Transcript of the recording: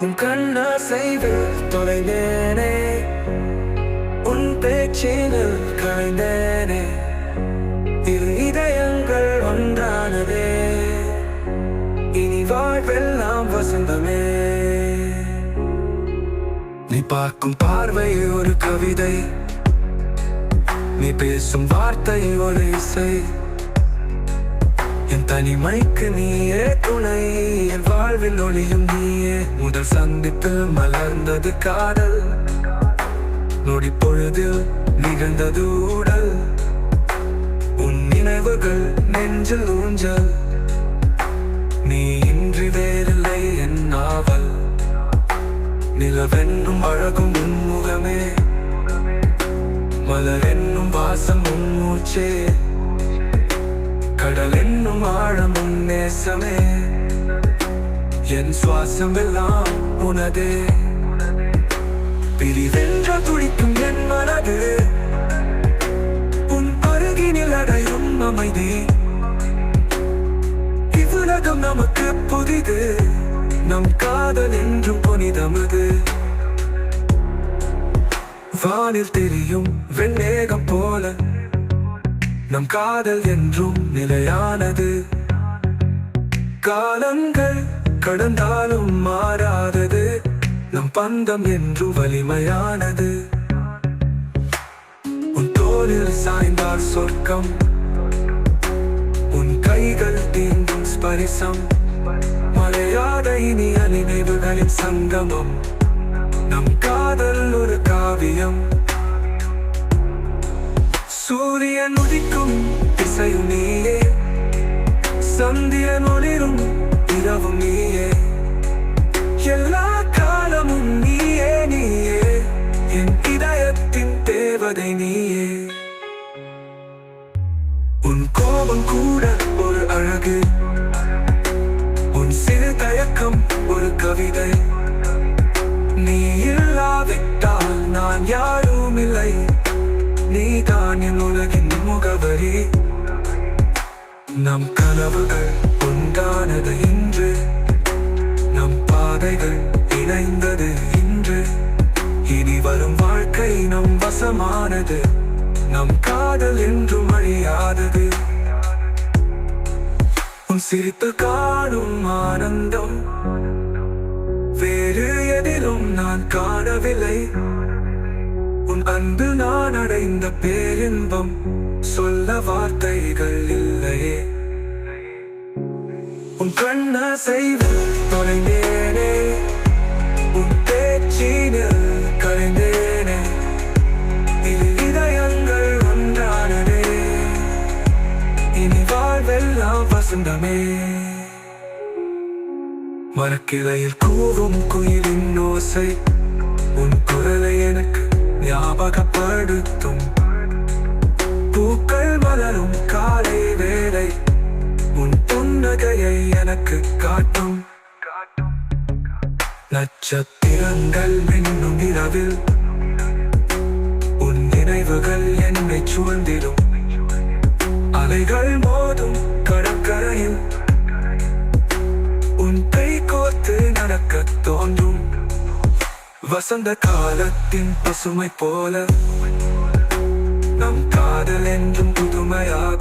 உன் கண்ணா செய்து தொலைந்தேனே. உன் பேச்சினில் கலைந்தேனே. இரு இதயங்கள் ஒன்றானதே. இனி வாழ்வெல்லாம் வசந்தமே. நீ பார்க்கும் பார்வை ஒரு கவிதை. நீ பேசும் வார்த்தை ஒரு இசை. என் தனிமைக்கு நீயே துணை. என் வாழ்வில் ஒளியும் நீயே. முதல் சந்திப்பில் மலர்ந்தது காதல். நொடி பொழுதில் நிகழ்ந்தது உடல். உன் நினைவுகள் நெஞ்சில் ஊஞ்சல். நீ இன்றி வேறில்லை என் நாவல். நிலவென்னும் அழகும் உன் முகமே. மலர் என்னும் வாசம் உன் மூச்சே. கடல் என்னும் நேசமே. என் சுவாசம் எல்லாம் உனதே. பிரிவென்ற துடிக்கும் என் மனது. உன் அருகினில் அடையும் அமைதி. இவ்வுலகம் நமக்கு புதிது. நம் காதல் என்றும் புனிதமது. வானில் தெரியும் வெண்ணேகம் போல. நம் காதல் என்றும் நிலையானது. காலங்கள் கடந்தாலும் மாறாதது. நம் பந்தம் என்று வலிமையானது. உன் தோளில் சாய்ந்தார் சொர்க்கம். உன் கைகள் தீங்கும் ஸ்பரிசம். மலையாத இனிய நினைவுகளின் சங்கமம். நம் காதல் ஒரு காவியம். சூரியன் உதிக்கும் திசையும் நீயே. சந்தியன் ஒளிரும் இரவும் நீயே. எல்லா காலமும் நீயே நீயே. என் இதயத்தின் தேவதை நீயே. உன் கோபம் கூட ஒரு அழகு. உன் சிறு தயக்கம் ஒரு கவிதை. நம் கனவுகள் உண்டானது இன்று. நம் பாதைகள் இணைந்தது இன்று. இனி வரும் வாழ்க்கை நம் வசமானது. நம் காதல் என்றும் அழியாதது. உன் சிரித்து காணும் ஆனந்தம். வேறு எதிலும் நான் காணவில்லை. உன் அன்பு நான் அடைந்த பேரின்பம். சொல்ல வார்த்தைகள் செய்து தொலைந்தேனே உன் பேச்சினில் கலைந்தேனே. இது இதயங்கள் ஒன்றானதே. இனி வாழ்வெல்லாம் வசந்தமே. மரக்கிளையில் கூவும் குயிலின் ஓசை உன் குரலை எனக்கு ஞாபகப்படுத்தும். பூக்கள் மலரும் காலை புன்னகையை எனக்கு காட்டும். நட்சத்திரங்கள் மின்னும் இரவில். உன் நினைவுகள் என்னை சூழ்ந்திடும். அலைகள் மோதும் கடற்கரையில். உன் கை கோர்த்து நடக்க தோன்றும். வசந்த காலத்தின் பசுமை போல. நம் காதல் என்றும் புதுமையாகும்.